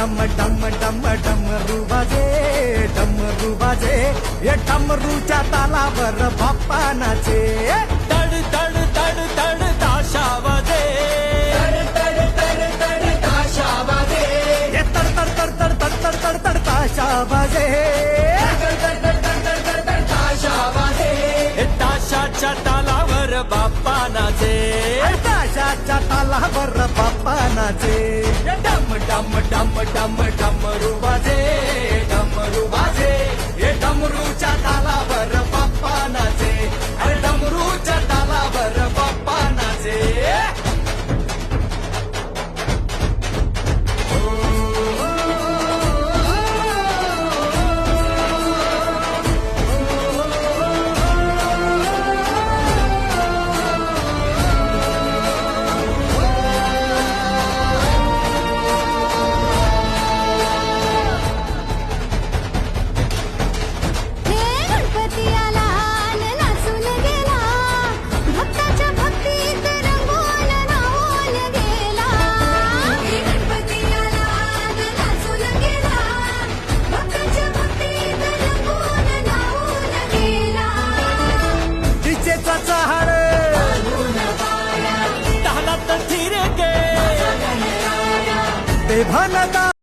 डम डम डम डमरू वाजे डमरू वाजे या डमरूच्या तालावर बाप्पा नाचे तड तड तड तड ताशा वाजे ये तड तड तड तड तड तड तड तड ताशा वाजे हे ताशाच्या तालावर बाप्पा नाचे ताशाच्या तालावर பப்பா நாச்சு டம் டம் டம் டம் டம் ரூபா बेभानता।